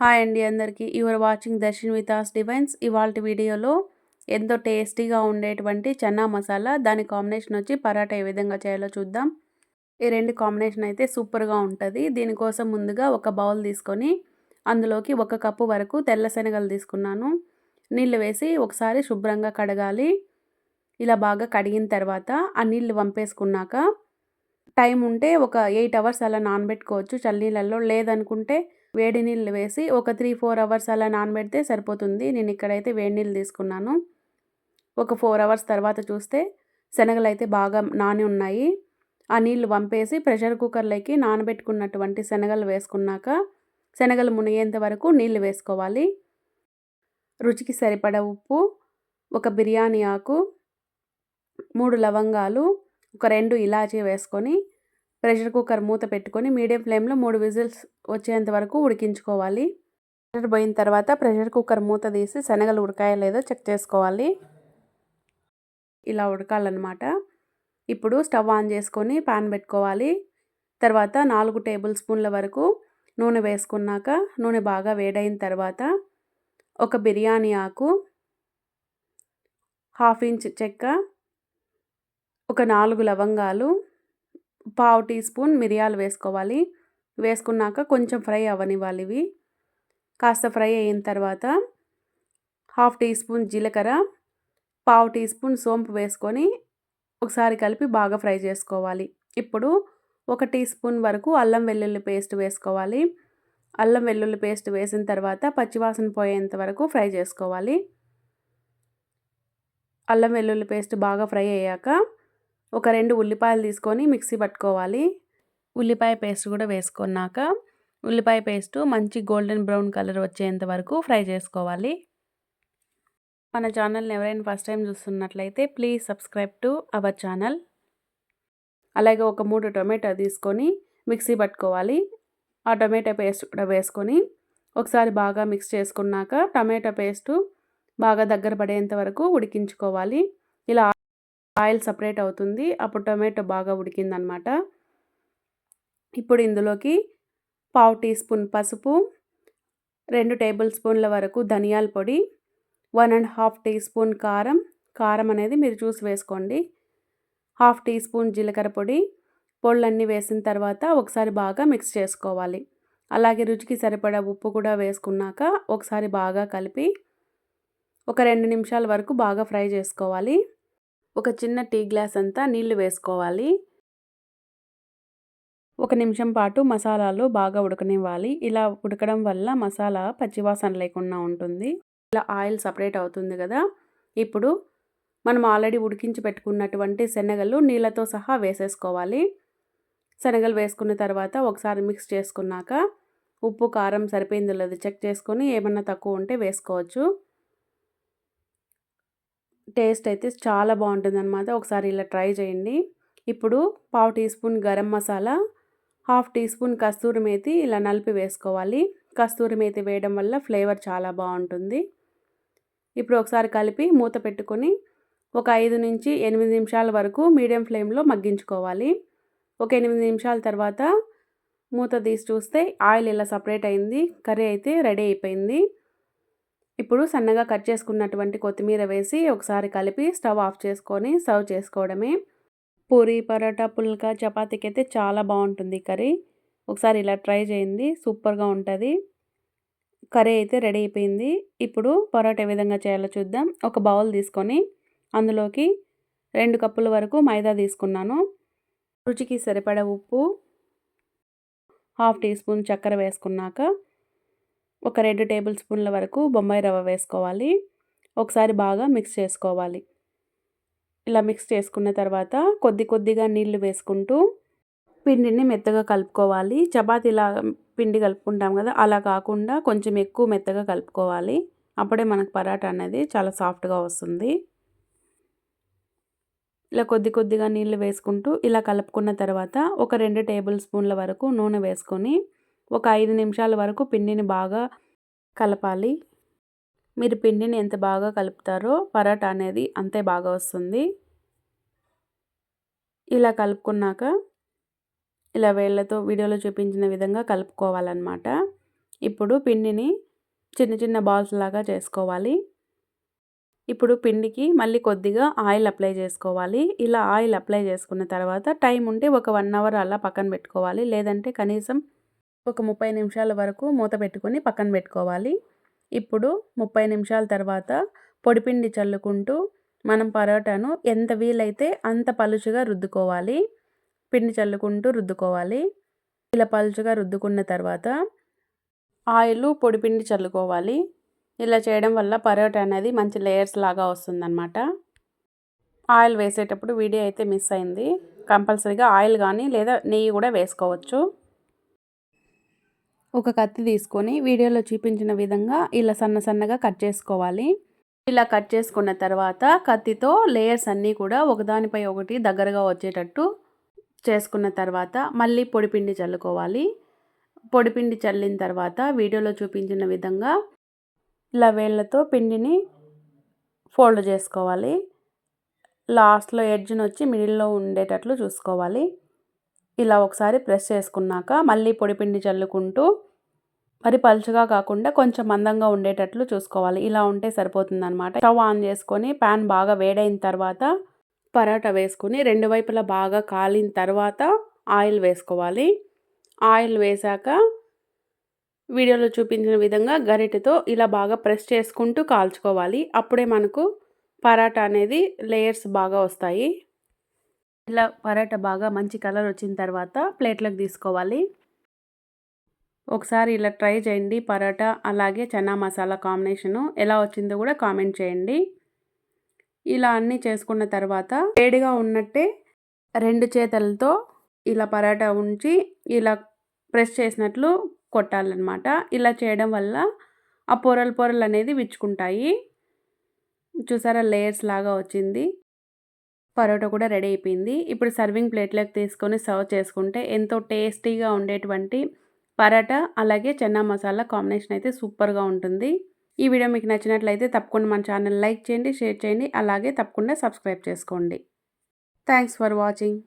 Hi అండి అందరికీ. Your watching Darshan with us divines ఇవాళ వీడియోలో ఎంతో టేస్టీగా ఉండేటువంటి చన్నా మసాలా దాని కాంబినేషన్ వచ్చి పరాటా ఏ విధంగా చేయాలో చూద్దాం. ఈ రెండు కాంబినేషన్ అయితే సూపర్గా ఉంటుంది. దీనికోసం ముందుగా ఒక బౌల్ తీసుకొని అందులోకి ఒక కప్పు వరకు తెల్ల శనగలు తీసుకున్నాను. నీళ్ళు వేసి ఒకసారి శుభ్రంగా కడగాలి. ఇలా బాగా కడిగిన తర్వాత ఆ నీళ్ళు వంపేసుకున్నాక టైం ఉంటే ఒక ఎయిట్ అవర్స్ అలా నానబెట్టుకోవచ్చు చల్లీళ్ళల్లో లేదనుకుంటే వేడి నీళ్ళు వేసి ఒక త్రీ ఫోర్ అవర్స్ అలా నానబెడితే సరిపోతుంది. నేను ఇక్కడైతే వేడి నీళ్ళు తీసుకున్నాను. ఒక ఫోర్ అవర్స్ తర్వాత చూస్తే శనగలు అయితే బాగా నాని ఉన్నాయి. ఆ నీళ్ళు వంపేసి ప్రెషర్ కుక్కర్లోకి నానబెట్టుకున్నటువంటి శనగలు వేసుకున్నాక శనగలు మునిగేంత వరకు నీళ్ళు వేసుకోవాలి. రుచికి సరిపడ ఉప్పు ఒక బిర్యానీ ఆకు మూడు లవంగాలు ఒక రెండు ఇలాచీ వేసుకొని ప్రెషర్ కుక్కర్ మూత పెట్టుకొని మీడియం ఫ్లేమ్లో మూడు విజిల్స్ వచ్చేంత వరకు ఉడికించుకోవాలి. ప్రెషర్ పోయిన తర్వాత ప్రెషర్ కుక్కర్ మూత తీసి శనగలు ఉడకాయో లేదో చెక్ చేసుకోవాలి. ఇలా ఉడకాలన్నమాట. ఇప్పుడు స్టవ్ ఆన్ చేసుకొని పాన్ పెట్టుకోవాలి. తర్వాత నాలుగు టేబుల్ స్పూన్ల వరకు నూనె వేసుకున్నాక నూనె బాగా వేడైన తర్వాత ఒక బిర్యానీ ఆకు హాఫ్ ఇంచ్ చెక్క ఒక నాలుగు లవంగాలు పావు టీ స్పూన్ మిరియాలు వేసుకోవాలి. వేసుకున్నాక కొంచెం ఫ్రై అవ్వనివ్వాలి ఇవి. కాస్త ఫ్రై అయిన తర్వాత హాఫ్ టీ స్పూన్ జీలకర్ర పావు టీ స్పూన్ సోంపు వేసుకొని ఒకసారి కలిపి బాగా ఫ్రై చేసుకోవాలి. ఇప్పుడు ఒక టీ స్పూన్ వరకు అల్లం వెల్లుల్లి పేస్ట్ వేసుకోవాలి. అల్లం వెల్లుల్లి పేస్ట్ వేసిన తర్వాత పచ్చివాసన పోయేంత వరకు ఫ్రై చేసుకోవాలి. అల్లం వెల్లుల్లి పేస్ట్ బాగా ఫ్రై అయ్యాక ఒక రెండు ఉల్లిపాయలు తీసుకొని మిక్సీ పట్టుకోవాలి. ఉల్లిపాయ పేస్ట్ కూడా వేసుకున్నాక ఉల్లిపాయ పేస్ట్ మంచి గోల్డెన్ బ్రౌన్ కలర్ వచ్చేంత వరకు ఫ్రై చేసుకోవాలి. మన ఛానల్ని ఎవరైనా ఫస్ట్ టైం చూస్తున్నట్లయితే please subscribe to our channel. అలాగే ఒక మూడు టొమాటో తీసుకొని మిక్సీ పట్టుకోవాలి. ఆ టొమాటో పేస్ట్ కూడా వేసుకొని ఒకసారి బాగా మిక్స్ చేసుకున్నాక టమాటో పేస్టు బాగా దగ్గర పడేంత వరకు ఉడికించుకోవాలి. ఇలా ఆయిల్ సపరేట్ అవుతుంది. అప్పుడు టొమాటో బాగా ఉడికిందనమాట. ఇప్పుడు ఇందులోకి పావు టీ స్పూన్ పసుపు రెండు టేబుల్ స్పూన్ల వరకు ధనియాల పొడి one and half teaspoon కారం. కారం అనేది మీరు చూసి వేసుకోండి. హాఫ్ టీ స్పూన్ జీలకర్ర పొడి పొళ్ళన్నీ వేసిన తర్వాత ఒకసారి బాగా మిక్స్ చేసుకోవాలి. అలాగే రుచికి సరిపడా ఉప్పు కూడా వేసుకున్నాక ఒకసారి బాగా కలిపి ఒక రెండు నిమిషాల వరకు బాగా ఫ్రై చేసుకోవాలి. ఒక చిన్న టీ గ్లాస్ అంతా నీళ్ళు వేసుకోవాలి. ఒక నిమిషం పాటు మసాలాలు బాగా ఉడకనివ్వాలి. ఇలా ఉడకడం వల్ల మసాలా పచ్చివాసన లేకుండా ఉంటుంది. ఇలా ఆయిల్ సపరేట్ అవుతుంది కదా. ఇప్పుడు మనం ఆల్రెడీ ఉడికించి పెట్టుకున్నటువంటి శనగలు నీళ్ళతో సహా వేసేసుకోవాలి. శనగలు వేసుకున్న తర్వాత ఒకసారి మిక్స్ చేసుకున్నాక ఉప్పు కారం సరిపోయిందో లేదో చెక్ చేసుకొని ఏమన్నా తక్కువ ఉంటే వేసుకోవచ్చు. టేస్ట్ అయితే చాలా బాగుంటుంది అనమాట ఒకసారి ఇలా ట్రై చేయండి. ఇప్పుడు పావు teaspoon garam masala half teaspoon kasturi methi ఇలా నలిపి వేసుకోవాలి. కస్తూరి మేతి వేయడం వల్ల ఫ్లేవర్ చాలా బాగుంటుంది. ఇప్పుడు ఒకసారి కలిపి మూత పెట్టుకొని ఒక ఐదు నుంచి ఎనిమిది నిమిషాల వరకు మీడియం ఫ్లేమ్లో మగ్గించుకోవాలి. ఒక ఎనిమిది నిమిషాల తర్వాత మూత తీసి చూస్తే ఆయిల్ ఇలా సపరేట్ అయింది. కర్రీ అయితే రెడీ అయిపోయింది. ఇప్పుడు సన్నగా కట్ చేసుకున్నటువంటి కొత్తిమీర వేసి ఒకసారి కలిపి స్టవ్ ఆఫ్ చేసుకొని సర్వ్ చేసుకోవడమే. పూరి పరోటా పుల్కా చపాతీకి అయితే చాలా బాగుంటుంది కర్రీ. ఒకసారి ఇలా ట్రై చేయండి సూపర్గా ఉంటుంది. కర్రీ అయితే రెడీ అయిపోయింది. ఇప్పుడు పరోటా ఏ విధంగా చేయాలో చూద్దాం. ఒక బౌల్ తీసుకొని అందులోకి రెండు కప్పుల వరకు మైదా తీసుకున్నాను. రుచికి సరిపడ ఉప్పు హాఫ్ టీ స్పూన్ చక్కెర వేసుకున్నాక ఒక రెండు టేబుల్ స్పూన్ల వరకు బొంబాయి రవ్వ వేసుకోవాలి. ఒకసారి బాగా మిక్స్ చేసుకోవాలి. ఇలా మిక్స్ చేసుకున్న తర్వాత కొద్ది కొద్దిగా నీళ్ళు వేసుకుంటూ పిండిని మెత్తగా కలుపుకోవాలి. చపాతీలా పిండి కలుపుకుంటాం కదా అలా కాకుండా కొంచెం ఎక్కువ మెత్తగా కలుపుకోవాలి. అప్పుడే మనకు పరాటా అనేది చాలా సాఫ్ట్గా వస్తుంది. ఇలా కొద్ది కొద్దిగా నీళ్ళు వేసుకుంటూ ఇలా కలుపుకున్న తర్వాత ఒక రెండు టేబుల్ స్పూన్ల వరకు నూనె వేసుకొని ఒక ఐదు నిమిషాల వరకు పిండిని బాగా కలపాలి. మీరు పిండిని ఎంత బాగా కలుపుతారో పరాటా అనేది అంతే బాగా వస్తుంది. ఇలా కలుపుకున్నాక ఇలా వేళ్ళతో వీడియోలో చూపించిన విధంగా కలుపుకోవాలన్నమాట. ఇప్పుడు పిండిని చిన్న చిన్న బాల్స్ లాగా చేసుకోవాలి. ఇప్పుడు పిండికి మళ్ళీ కొద్దిగా ఆయిల్ అప్లై చేసుకోవాలి. ఇలా ఆయిల్ అప్లై చేసుకున్న తర్వాత టైం ఉంటే ఒక వన్ అవర్ అలా పక్కన పెట్టుకోవాలి. లేదంటే కనీసం ఒక ముప్పై నిమిషాల వరకు మూత పెట్టుకొని పక్కన పెట్టుకోవాలి. ఇప్పుడు ముప్పై నిమిషాల తర్వాత పొడిపిండి చల్లుకుంటూ మనం పరోటాను ఎంత వీలైతే అంత పలుచుగా రుద్దుకోవాలి. పిండి చల్లుకుంటూ రుద్దుకోవాలి. ఇలా పలుచుగా రుద్దుకున్న తర్వాత ఆయిల్ పొడిపిండి చల్లుకోవాలి. ఇలా చేయడం వల్ల పరోటా అనేది మంచి లేయర్స్ లాగా వస్తుందన్నమాట. ఆయిల్ వేసేటప్పుడు వీడియో అయితే మిస్ అయింది. కంపల్సరీగా ఆయిల్ కానీ లేదా నెయ్యి కూడా వేసుకోవచ్చు. ఒక కత్తి తీసుకొని వీడియోలో చూపించిన విధంగా ఇలా సన్న సన్నగా కట్ చేసుకోవాలి. ఇలా కట్ చేసుకున్న తర్వాత కత్తితో లేయర్స్ అన్నీ కూడా ఒకదానిపై ఒకటి దగ్గరగా వచ్చేటట్టు చేసుకున్న తర్వాత మళ్ళీ పొడిపిండి చల్లుకోవాలి. పొడిపిండి చల్లిన తర్వాత వీడియోలో చూపించిన విధంగా ఇలా వేళ్ళతో పిండిని ఫోల్డ్ చేసుకోవాలి. లాస్ట్లో ఎడ్జ్ని వచ్చి మిడిల్లో ఉండేటట్లు చూసుకోవాలి. ఇలా ఒకసారి ప్రెస్ చేసుకున్నాక మళ్ళీ పొడిపిండి చల్లుకుంటూ మరి పలుచగా కాకుండా కొంచెం మందంగా ఉండేటట్లు చూసుకోవాలి. ఇలా ఉంటే సరిపోతుందనమాట స్టవ్ ఆన్ చేసుకొని ప్యాన్ బాగా వేడైన తర్వాత పరాటా వేసుకొని రెండు వైపులా బాగా కాలిన తర్వాత ఆయిల్ వేసుకోవాలి. ఆయిల్ వేసాక వీడియోలో చూపించిన విధంగా గరిటెతో ఇలా బాగా ప్రెస్ చేసుకుంటూ కాల్చుకోవాలి. అప్పుడే మనకు పరాటా అనేది లేయర్స్ బాగా వస్తాయి. ఇలా పరాట బాగా మంచి కలర్ వచ్చిన తర్వాత ప్లేట్లోకి తీసుకోవాలి. ఒకసారి ఇలా ట్రై చేయండి పరాటా అలాగే చనా మసాలా కాంబినేషను. ఎలా వచ్చిందో కూడా కామెంట్ చేయండి. ఇలా అన్నీ చేసుకున్న తర్వాత వేడిగా ఉన్నట్టే రెండు చేతులతో ఇలా పరాటా ఉంచి ఇలా ప్రెస్ చేసినట్లు కొట్టాలన్నమాట. ఇలా చేయడం వల్ల ఆ పొరలు పొరలు అనేది విచ్చుకుంటాయి. చూసారా లేయర్స్ లాగా వచ్చింది. పరోటా కూడా రెడీ అయిపోయింది. ఇప్పుడు సర్వింగ్ ప్లేట్లోకి తీసుకొని సర్వ్ చేసుకుంటే ఎంతో టేస్టీగా ఉండేటువంటి పరాటా అలాగే చెన్నా మసాలా కాంబినేషన్ అయితే సూపర్గా ఉంటుంది. ఈ వీడియో మీకు నచ్చినట్లయితే తప్పకుండా మన ఛానల్ లైక్ చేయండి షేర్ చేయండి అలాగే తప్పకుండా సబ్స్క్రైబ్ చేసుకోండి. Thanks for watching.